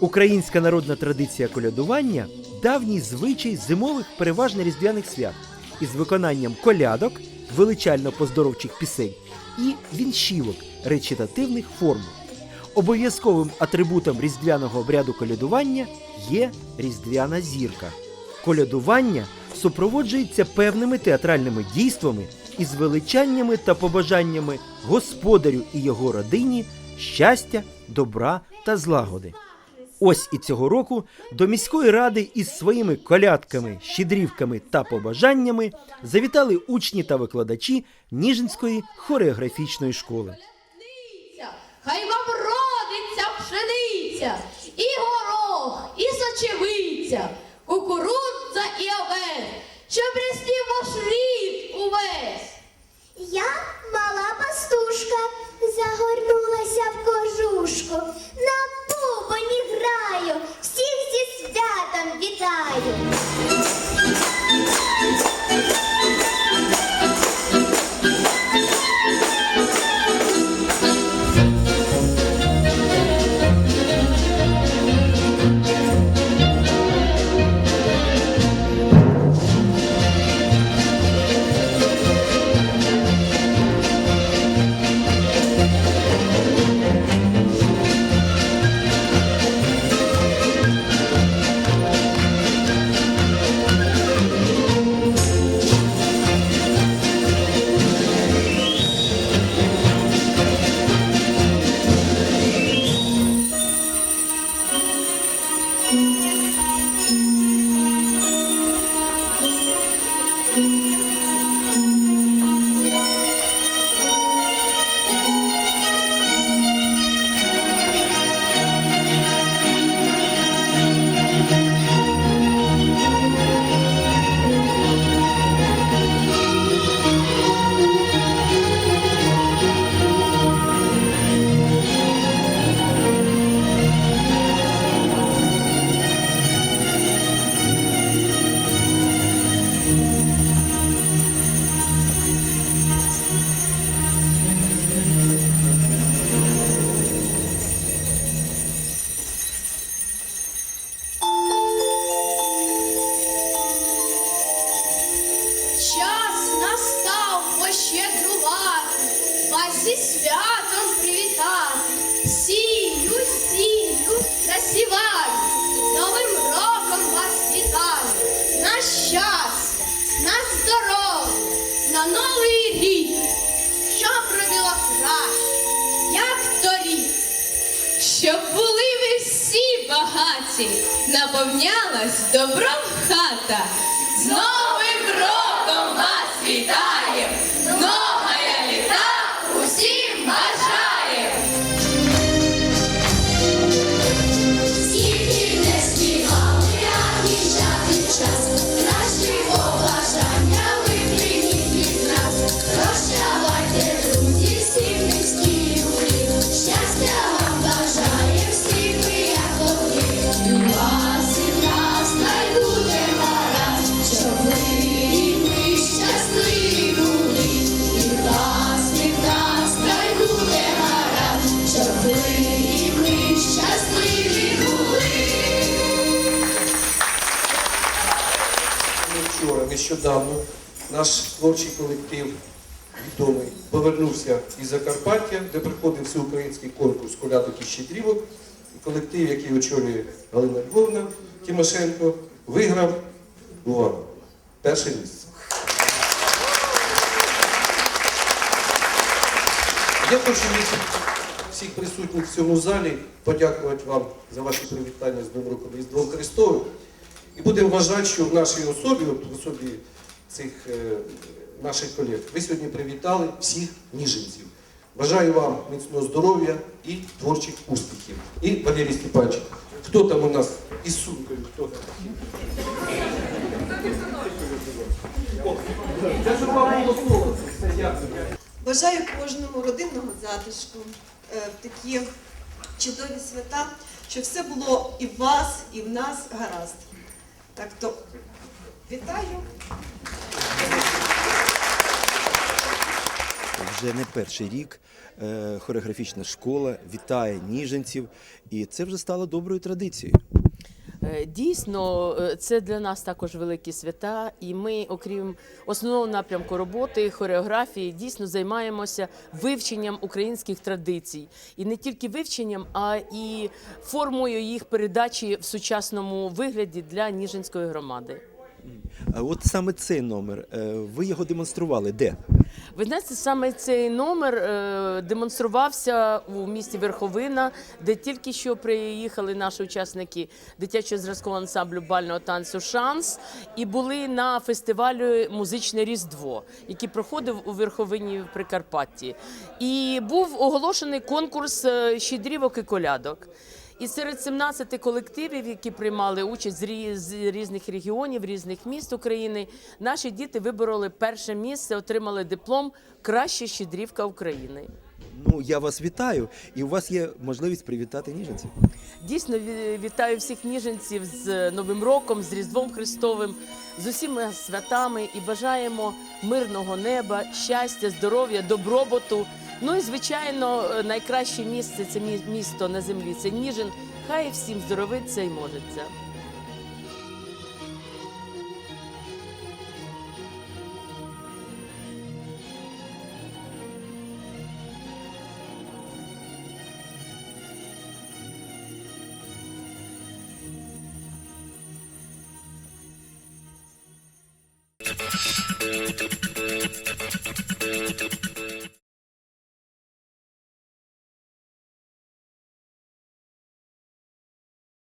Українська народна традиція колядування давній звичай зимових переважно різдвяних свят із виконанням колядок, величально поздоровчих пісень і віншівок речитативних форм. Обов'язковим атрибутом різдвяного обряду колядування є різдвяна зірка. Колядування супроводжується певними театральними дійствами із величаннями та побажаннями господарю і його родині щастя, добра та злагоди. Ось і цього року до міської ради із своїми колядками, щедрівками та побажаннями завітали учні та викладачі Ніжинської хореографічної школи. хай вам родиться пшениця, і горох, і сочевиця, кукурудза і овес, щоб рістів ваш рід Yes. Зі святом привітати. Сію, сію, засіваю, Новим роком вас вітаю. На щастя, на здоров'я, на новий рік, щоб робило краще, як торік. Щоб були ви всі багаті, наповнялась добром хата. З нещодавно, наш творчий колектив відомий повернувся із Закарпаття, де проходив всеукраїнський конкурс колядок і щедрівок. Колектив, який очолює Галина Львовна Тимошенко, виграв увагу, перше місце. Я хочу всіх присутніх в цьому залі подякувати вам за ваші привітання з Днем роком Різдвом Христовим. І будемо вважати, що в нашій особі, в особі цих е, наших колег, ви сьогодні привітали всіх ніженців. Бажаю вам міцного здоров'я і творчих успіхів. І Валерій Степанович, хто там у нас із сумкою? Хто там? Бажаю кожному родинного затишку е, в такі чудові свята, щоб все було і в вас, і в нас гаразд. Так то вітаю. вже не перший рік е, хореографічна школа вітає ніженців, і це вже стало доброю традицією. Е, Дійсно, е, це для нас також великі свята, і ми, окрім основного напрямку роботи, хореографії, дійсно займаємося вивченням українських традицій. І не тільки вивченням, а і формою їх передачі в сучасному вигляді для Ніжинської громади. От саме цей номер, е, ви його демонстрували де? Ви знаєте, саме цей номер е, демонструвався у місті Верховина, де тільки що приїхали наші учасники дитячого зразкового ансамблю бального танцю Шанс і були на фестивалі Музичне Різдво, який проходив у Верховині в Прикарпатті. І був оголошений конкурс е, щедрівок і колядок. І серед 17 колективів, які приймали участь з різних регіонів, різних міст України, наші діти вибороли перше місце, отримали диплом Краща щедрівка України. Ну я вас вітаю, і у вас є можливість привітати ніженців. Дійсно вітаю всіх ніженців з Новим роком, з Різдвом Христовим, з усіма святами і бажаємо мирного неба, щастя, здоров'я, добробуту. Ну і звичайно, е, найкраще місце це місто на землі. Це Ніжин. Хай всім здоровиться і можеться. Thank you.